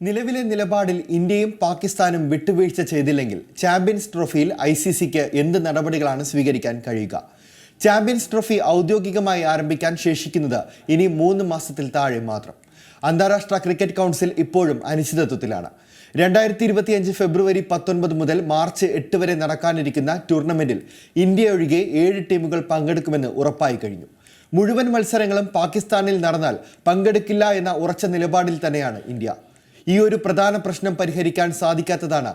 നിലവിലെ നിലപാടിൽ ഇന്ത്യയും പാകിസ്ഥാനും വിട്ടുവീഴ്ച ചെയ്തില്ലെങ്കിൽ ചാമ്പ്യൻസ് ട്രോഫിയിൽ ഐ സി സിക്ക് എന്ത് നടപടികളാണ് സ്വീകരിക്കാൻ കഴിയുക? ചാമ്പ്യൻസ് ട്രോഫി ഔദ്യോഗികമായി ആരംഭിക്കാൻ ശേഷിക്കുന്നത് ഇനി മൂന്ന് മാസത്തിൽ താഴെ മാത്രം. അന്താരാഷ്ട്ര ക്രിക്കറ്റ് കൗൺസിൽ ഇപ്പോഴും അനിശ്ചിതത്വത്തിലാണ്. രണ്ടായിരത്തി ഇരുപത്തിയഞ്ച് ഫെബ്രുവരി പത്തൊൻപത് മുതൽ മാർച്ച് എട്ട് വരെ നടക്കാനിരിക്കുന്ന ടൂർണമെന്റിൽ ഇന്ത്യ ഒഴികെ ഏഴ് ടീമുകൾ പങ്കെടുക്കുമെന്ന് ഉറപ്പായി കഴിഞ്ഞു. മുഴുവൻ മത്സരങ്ങളും പാകിസ്ഥാനിൽ നടന്നാൽ പങ്കെടുക്കില്ല എന്ന ഉറച്ച നിലപാടിൽ തന്നെയാണ് ഇന്ത്യ. ഈ ഒരു പ്രധാന പ്രശ്നം പരിഹരിക്കാൻ സാധിക്കാത്തതാണ്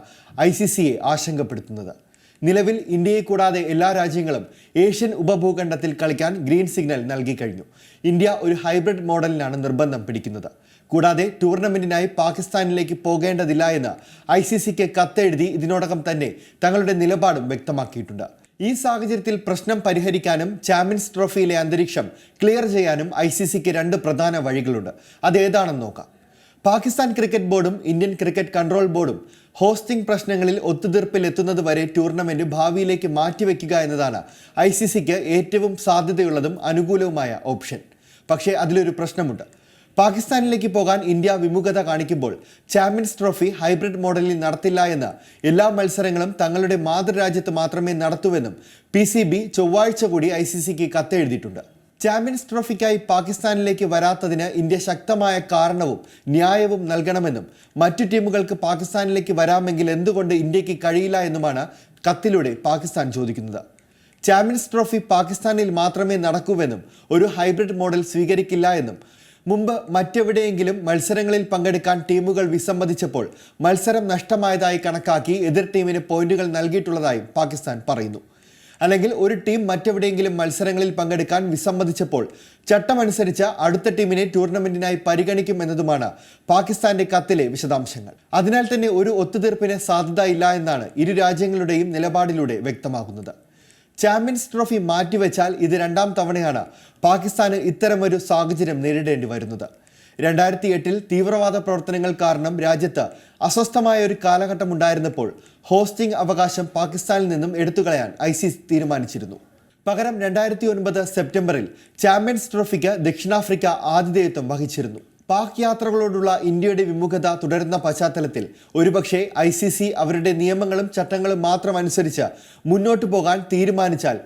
ഐ സി സിയെ ആശങ്കപ്പെടുത്തുന്നത്. നിലവിൽ ഇന്ത്യയെ കൂടാതെ എല്ലാ രാജ്യങ്ങളും ഏഷ്യൻ ഉപഭൂഖണ്ഡത്തിൽ കളിക്കാൻ ഗ്രീൻ സിഗ്നൽ നൽകി കഴിഞ്ഞു. ഇന്ത്യ ഒരു ഹൈബ്രിഡ് മോഡലിനാണ് നിർബന്ധം പിടിക്കുന്നത്. കൂടാതെ ടൂർണമെന്റിനായി പാകിസ്ഥാനിലേക്ക് പോകേണ്ടതില്ല എന്ന് ഐ സി സിക്ക് കത്തെഴുതി ഇതിനോടകം തന്നെ തങ്ങളുടെ നിലപാടും വ്യക്തമാക്കിയിട്ടുണ്ട്. ഈ സാഹചര്യത്തിൽ പ്രശ്നം പരിഹരിക്കാനും ചാമ്പ്യൻസ് ട്രോഫിയിലെ അന്തരീക്ഷം ക്ലിയർ ചെയ്യാനും ഐ സി സിക്ക് രണ്ട് പ്രധാന വഴികളുണ്ട്. അതേതാണെന്ന് നോക്കാം. പാകിസ്ഥാൻ ക്രിക്കറ്റ് ബോർഡും ഇന്ത്യൻ ക്രിക്കറ്റ് കൺട്രോൾ ബോർഡും ഹോസ്റ്റിംഗ് പ്രശ്നങ്ങളിൽ ഒത്തുതീർപ്പിലെത്തുന്നത് വരെ ടൂർണമെന്റ് ഭാവിയിലേക്ക് മാറ്റിവെക്കുക എന്നതാണ് ഐ സി സിക്ക് ഏറ്റവും സാധ്യതയുള്ളതും അനുകൂലവുമായ ഓപ്ഷൻ. പക്ഷേ അതിലൊരു പ്രശ്നമുണ്ട്. പാകിസ്ഥാനിലേക്ക് പോകാൻ ഇന്ത്യ വിമുഖത കാണിക്കുമ്പോൾ ചാമ്പ്യൻസ് ട്രോഫി ഹൈബ്രിഡ് മോഡലിൽ നടത്തില്ല എന്ന് എല്ലാ മത്സരങ്ങളും തങ്ങളുടെ മാതൃരാജ്യത്ത് മാത്രമേ നടത്തൂവെന്നും പി സി ബി ചൊവ്വാഴ്ച കൂടി ഐ സി സിക്ക് കത്തെഴുതിയിട്ടുണ്ട്. ചാമ്പ്യൻസ് ട്രോഫിക്കായി പാകിസ്ഥാനിലേക്ക് വരാത്തതിന് ഇന്ത്യ ശക്തമായ കാരണവും ന്യായവും നൽകണമെന്നും മറ്റു ടീമുകൾക്ക് പാകിസ്ഥാനിലേക്ക് വരാമെങ്കിൽ എന്തുകൊണ്ട് ഇന്ത്യയ്ക്ക് കഴിയില്ല എന്നുമാണ് കത്തിലൂടെ പാകിസ്ഥാൻ ചോദിക്കുന്നത്. ചാമ്പ്യൻസ് ട്രോഫി പാകിസ്ഥാനിൽ മാത്രമേ നടക്കൂവെന്നും ഒരു ഹൈബ്രിഡ് മോഡൽ സ്വീകരിക്കില്ല എന്നും മുമ്പ് മറ്റെവിടെയെങ്കിലും മത്സരങ്ങളിൽ പങ്കെടുക്കാൻ ടീമുകൾ വിസമ്മതിച്ചപ്പോൾ മത്സരം നഷ്ടമായതായി കണക്കാക്കി എതിർ ടീമിന് പോയിന്റുകൾ നൽകിയിട്ടുള്ളതായും പാകിസ്ഥാൻ പറയുന്നു. അല്ലെങ്കിൽ ഒരു ടീം മറ്റെവിടെയെങ്കിലും മത്സരങ്ങളിൽ പങ്കെടുക്കാൻ വിസമ്മതിച്ചപ്പോൾ ചട്ടമനുസരിച്ച് അടുത്ത ടീമിനെ ടൂർണമെന്റിനായി പരിഗണിക്കുമെന്നതുമാണ് പാകിസ്ഥാന്റെ കത്തിലെ വിശദാംശങ്ങൾ. അതിനാൽ തന്നെ ഒരു ഒത്തുതീർപ്പിന് സാധ്യത ഇല്ല എന്നാണ് ഇരു രാജ്യങ്ങളുടെയും നിലപാടിലൂടെ വ്യക്തമാകുന്നത്. ചാമ്പ്യൻസ് ട്രോഫി മാറ്റിവെച്ചാൽ ഇത് രണ്ടാം തവണയാണ് പാകിസ്ഥാന് ഇത്തരമൊരു സാഹചര്യം നേരിടേണ്ടി വരുന്നത്. രണ്ടായിരത്തി എട്ടിൽ തീവ്രവാദ പ്രവർത്തനങ്ങൾ കാരണം രാജ്യത്ത് അസ്വസ്ഥമായ ഒരു കാലഘട്ടം ഉണ്ടായിരുന്നപ്പോൾ ഹോസ്റ്റിംഗ് അവകാശം പാകിസ്ഥാനിൽ നിന്നും എടുത്തുകളയാൻ ഐ സി തീരുമാനിച്ചിരുന്നു. പകരം രണ്ടായിരത്തി ഒൻപത് സെപ്റ്റംബറിൽ ചാമ്പ്യൻസ് ട്രോഫിക്ക് ദക്ഷിണാഫ്രിക്ക ആതിഥേയത്വം വഹിച്ചിരുന്നു. പാക് യാത്രകളോടുള്ള ഇന്ത്യയുടെ വിമുഖത തുടരുന്ന പശ്ചാത്തലത്തിൽ ഒരുപക്ഷെ ഐ അവരുടെ നിയമങ്ങളും ചട്ടങ്ങളും മാത്രം അനുസരിച്ച് മുന്നോട്ടു പോകാൻ തീരുമാനിച്ചാൽ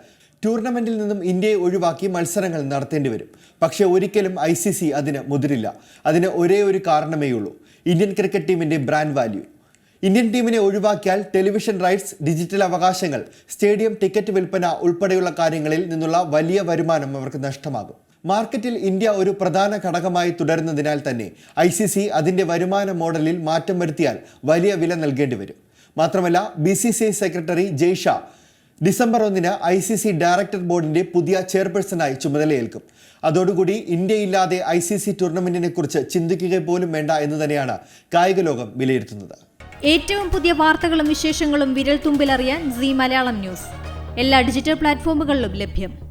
ടൂർണമെന്റിൽ നിന്നും ഇന്ത്യയെ ഒഴിവാക്കി മത്സരങ്ങൾ നടത്തേണ്ടി വരും. പക്ഷേ ഒരിക്കലും ഐ സി സി അതിന് മുതിരില്ല. അതിന് ഒരേ ഒരു കാരണമേയുള്ളൂ. ഇന്ത്യൻ ക്രിക്കറ്റ് ടീമിന്റെ ബ്രാൻഡ് വാല്യൂ. ഇന്ത്യൻ ടീമിനെ ഒഴിവാക്കിയാൽ ടെലിവിഷൻ റൈറ്റ്സ് ഡിജിറ്റൽ അവകാശങ്ങൾ സ്റ്റേഡിയം ടിക്കറ്റ് വിൽപ്പന ഉൾപ്പെടെയുള്ള കാര്യങ്ങളിൽ നിന്നുള്ള വലിയ വരുമാനം അവർക്ക് നഷ്ടമാകും. മാർക്കറ്റിൽ ഇന്ത്യ ഒരു പ്രധാന ഘടകമായി തുടരുന്നതിനാൽ തന്നെ ഐ സി സി അതിന്റെ വരുമാന മോഡലിൽ മാറ്റം വരുത്തിയാൽ വലിയ വില നൽകേണ്ടി വരും. മാത്രമല്ല B C C secretary Jay Shah December ഒന്നിന് ഐ സി സി ഡയറക്ടർ ബോർഡിന്റെ പുതിയ ചെയർപേഴ്സണായി ചുമതലയേൽക്കും. അതോടുകൂടി ഇന്ത്യയില്ലാതെ ഐ സി സി ടൂർണമെന്റിനെ കുറിച്ച് ചിന്തിക്കുക പോലും വേണ്ട എന്ന് തന്നെയാണ് കായിക ലോകം വിലയിരുത്തുന്നത്. ഏറ്റവും പുതിയ വാർത്തകളും വിശേഷങ്ങളും വിരൽ തുമ്പിലറിയാൻ സി മലയാളം ന്യൂസ്. എല്ലാ ഡിജിറ്റൽ പ്ലാറ്റ്ഫോമുകളിലും ലഭ്യം.